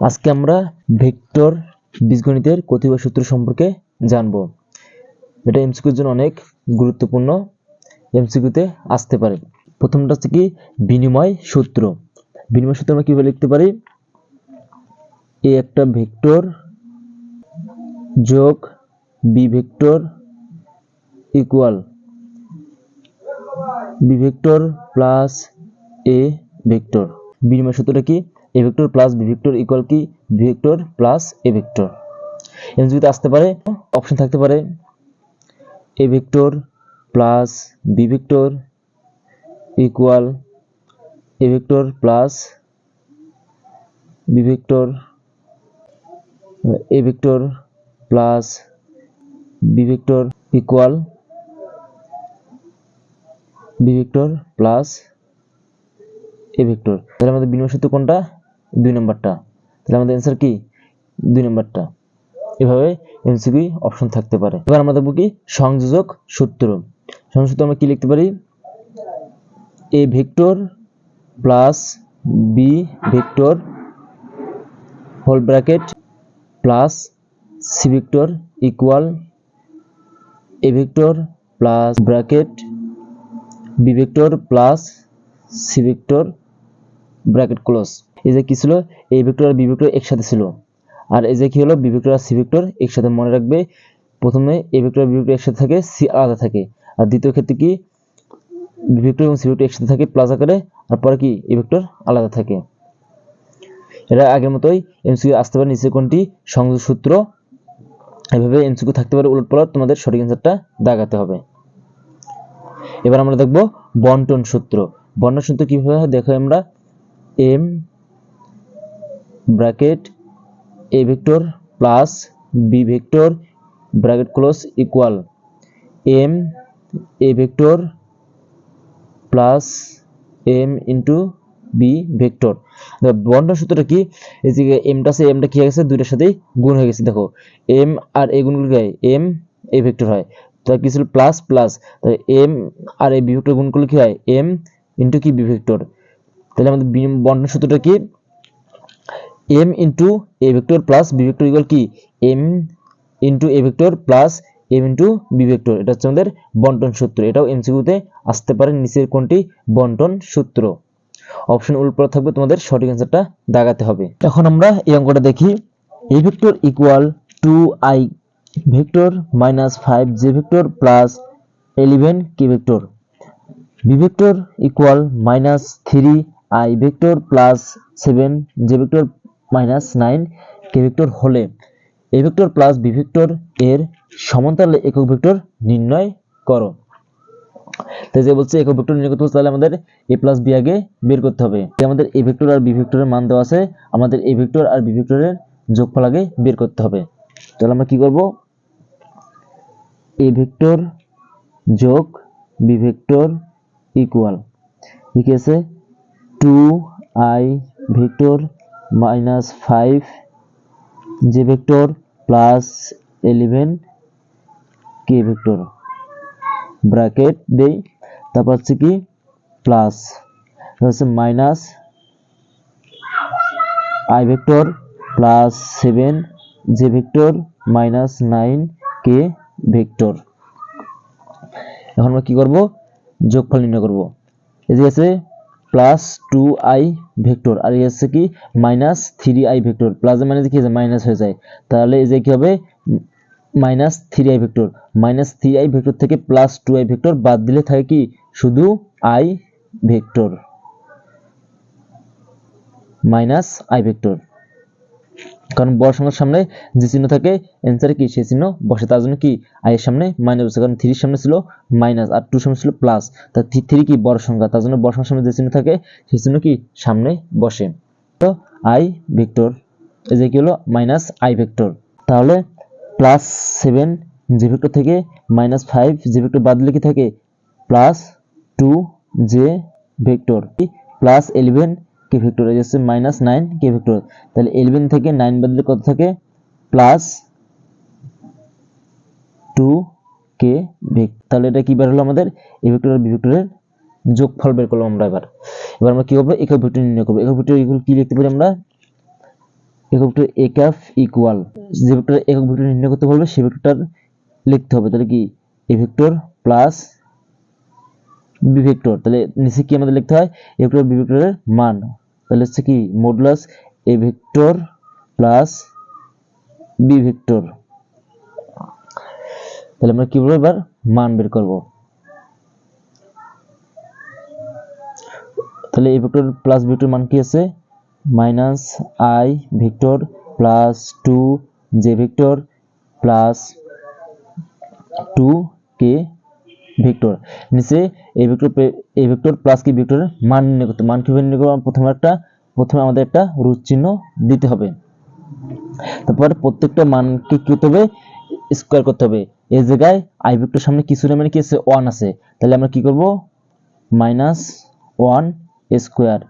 আজকে আমরা ভেক্টর বীজগণিতের কতিপয় সূত্র সম্পর্কে জানব। এটা এমসিকিউর জন্য অনেক গুরুত্বপূর্ণ। এমসিকিউতে আসতে পারে। প্রথমটা হচ্ছে কি, বিনিময় সূত্র। বিনিময় সূত্র আমরা কীভাবে লিখতে পারি? এ একটা ভেক্টর যোগ B vector equal B vector plus A vector. বিনিময় সূত্রটা কি? A vector plus B vector equal কি? B vector plus A vector. এমসিকিউতে আসতে পারে অপশন থাকতে পারে A vector plus B vector equal A vector plus B vector, A vector plus B vector equal B vector plus A vector. তাহলে আমাদের বিনিময় সূত্র কোনটা? দুই নম্বরটা। তাহলে আমাদের অ্যান্সার কি? দুই নম্বরটা। এভাবে এমসিকিউ অপশন থাকতে পারে। এবার আমরা দেখব কি? সংযোজক সূত্র। সংযোজক সূত্র আমরা কি লিখতে পারি? A vector plus B vector whole bracket plus C vector equal A vector plus bracket B vector plus C vector bracket close এই যে কি ছিল? এ ভেক্টর আর বি ভেক্টর একসাথে ছিল। আর এই যে কি হলো? বি ভেক্টর আর সি ভেক্টর একসাথে মনে রাখবে। প্রথমে এ ভেক্টর আর বি ভেক্টর একসাথে থাকে সি আলাদা থাকে। আর দ্বিতীয় ক্ষেত্রে কি? বি ভেক্টর এবং সি ভেক্টর একসাথে থাকে প্লাস আকারে, আর পরে কি? এ ভেক্টর আলাদা থাকে। এটা আগের মতোই এমসিকিউ আসতে পারে নিচে কোনটি সংযোগ সূত্র। এভাবে এমসিকিউ থাকতে পারে, উলট পালট তোমাদের সঠিক অ্যান্সারটা দাগাতে হবে। এবার আমরা দেখব বন্টন সূত্র। বন্টন সূত্র কীভাবে দেখো আমরা M bracket A vector plus B vector bracket close equal M A vector plus M into B vector. বন্টন সূত্রটা কি? এই যে এমটা আছে, এমটা কি হয়ে গেছে? দুইটার সাথেই গুণ হয়ে গেছে। দেখো, এম আর এ গুণগুলো হয়? এম এ ভেক্টর হয়। তাহলে কি ছিল? Plus plus. তাহলে এম আর এ বি ভেক্টর গুণ করলে কি হয়? এম ইন্টু কি বি ভেক্টর? তাহলে আমাদের বন্টন সূত্রটা কি? M into A vector plus B vector equal কি? M into A vector plus M into B vector এটা হচ্ছে আমাদের বন্টন সূত্র। এটাও এমসিকিউতে আসতে পারে নিচের কোনটি? বন্টন সূত্র। অপশন উল্টো থাকবে তোমাদের সঠিক অ্যান্সারটা দাগাতে হবে। এখন আমরা এই অঙ্কটা দেখি। A vector equal two I vector minus five J vector plus eleven K vector B vector equal minus three I vector plus seven J vector minus nine K vector হলে A vector plus B vector এর সমান্তরালে একক vector নির্ণয় করো। তাই যে বলছে একক ভেক্টর নির্ণয় করতে বলছে, তাহলে আমাদের এ প্লাস বি আগে বের করতে হবে। আমাদের এ ভেক্টর আর বি ভেক্টরের মান দেওয়া আছে আমাদের এ ভেক্টর আর বি ভেক্টরের যোগফল আগে বের করতে হবে। তাহলে আমরা কি করব? এ ভেক্টর যোগ বি ভেক্টর ইকুয়াল ঠিক আছে two I vector minus five J vector plus eleven K vector bracket দেই। তারপর হচ্ছে কি? প্লাস হচ্ছে minus I vector plus seven J vector minus nine K vector এখন আমরা কি করব? যোগফল নির্ণয় করব। এই যে আছে প্লাস টু আই ভেক্টর, আর এই আছে কি, minus three I vector. Plus minus কি মাইনাস হয়ে যায়। তাহলে এই যে কি হবে, minus three I vector. Minus three I vector থেকে প্লাস টু আই ভেক্টর বাদ দিলে থাকে কি, শুধু I vector. Minus I vector. কারণ বড় সংখ্যার সামনে যে চিহ্ন থাকে অ্যান্সারে কি? সেই চিহ্ন বসে। তার জন্য কি? আই এর সামনে মাইনাস বসে কারণ থ্রির সামনে ছিল মাইনাস আর টু সামনে ছিল প্লাস তা থ্রি কি বড় সংখ্যা? তার জন্য বড় সংখ্যার সামনে যে চিহ্ন থাকে, সেই চিহ্ন কি? সামনে বসে। তো আই ভেক্টর এই যে কি হলো মাইনাস আই ভেক্টর তাহলে প্লাস সেভেন জি ভেক্টর থেকে মাইনাস ফাইভ জি ভেক্টর বাদ দিলে কি থাকে? Plus two J vector plus eleven K vector এই হচ্ছে মাইনাস নাইন কে ভেক্টর তাহলে এলিভেন থেকে নাইন বাদ দিলে কত থাকে? প্লাস টু কে ভেক্টর তাহলে এটা কি বের হলো আমাদের? এ ভেক্টর আর বি ভেক্টরের যোগফল বের করলাম আমরা এবার। এবার আমরা কি করব? একক ভেক্টর নির্ণয় করব। একক ভেক্টর ইকুয়াল কি লিখতে পারি আমরা? একক ভেক্টর এ ক্যাপ ইকুয়াল যে ভেক্টর একক ভেক্টর নির্ণয় করতে বলবে, সে ভেক্টরটার লিখতে হবে। তাহলে কি? A vector plus B vector তাহলে নিচে কি আমাদের লিখতে হয়? এ ভেক্টর বি ভেক্টরের মান। তাহলে হচ্ছে কি? Modulus A vector plus B vector তাহলে আমরা কি বলব এবার? মান বের করব। তাহলে এ ভেক্টর প্লাস ভেক্টর মান কি আছে? Minus I vector plus two J vector plus two K vector. নিচে এ ভেক্টর এই ভেক্টর প্লাস কি ভেক্টরের মান নির্ণয় করতে মান কীভাবে নির্ণয় করব? প্রথমে একটা প্রথমে আমাদের একটা রুট চিহ্ন দিতে হবে। তারপর প্রত্যেকটা মানকে কি করতে হবে? স্কোয়ার করতে হবে। এই জায়গায় আই ভেক্টর সামনে কিছু না মানে কি আছে? ওয়ান আছে। তাহলে আমরা কি করব? মাইনাস ওয়ান স্কোয়ার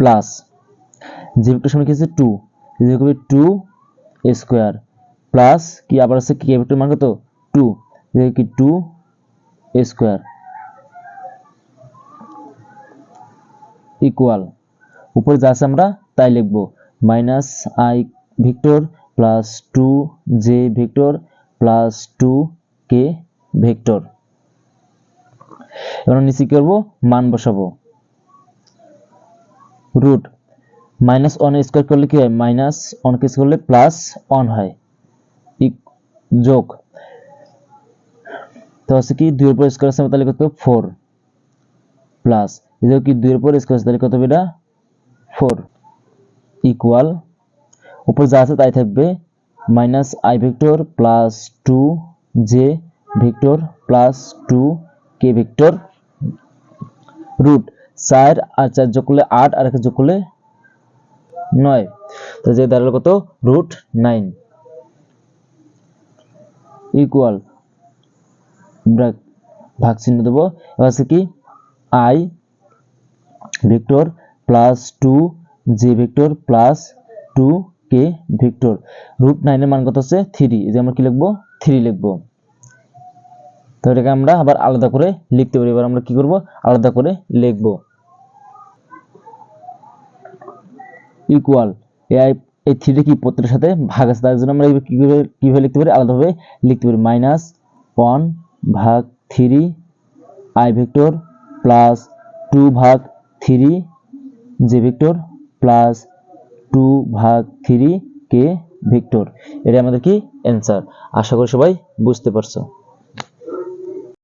প্লাস যে ভেক্টর সামনে কি আছে? টু যে করবে টু স্কোয়ার প্লাস কি আবার আছে? কি? ভেক্টর মান কত? টু কি টু স্কোয়ার ইকুয়াল উপরে যা আছে আমরা তাই লিখব minus I vector plus two J vector plus two K vector এবার নিচে করব? মান বসাবো। রুট মাইনাস ওয়ান স্কোয়ার করলে কি হয়? মাইনাস ওয়ান কে করলে প্লাস ওয়ান হয়। যোগ। তো হচ্ছে কি দুইয়ের পর স্কোয়ার আছে, তাহলে কত ফোর প্লাস এদিকে কি দুইয়ের পর স্কোয়ার আছে, তাহলে কত হবে এটা? ফোর ইকুয়াল উপর যা আছে তাই থাকবে। Minus I vector plus two J vector plus two K vector root চার আর চার যোগ করলে আট, আর একটা যোগ করলে নয়। তো যে দাঁড়াল কত? রুট নাইন ইকুয়াল ভাগ চিহ্ন দেবো। এবার আছে কি? I vector plus two J vector plus two K vector root নাইনের মান কত হচ্ছে থ্রি এই যে আমরা কি লিখব? থ্রি লিখব। তো এটাকে আমরা আবার আলাদা করে লিখতে পারি। এবার আমরা কি করব? আলাদা করে লিখব। ইকুয়াল এই এই থ্রিটা কি প্রত্যেকটার সাথে ভাগ আছে? তার জন্য আমরা কীভাবে কীভাবে লিখতে পারি? আলাদাভাবে লিখতে পারি। মাইনাস ওয়ান ভাগ three I vector plus two ভাগ three J vector plus two ভাগ থ্রি কে ভেক্টর। এটা আমাদের কি অ্যান্সার আশা করি সবাই বুঝতে পারছ।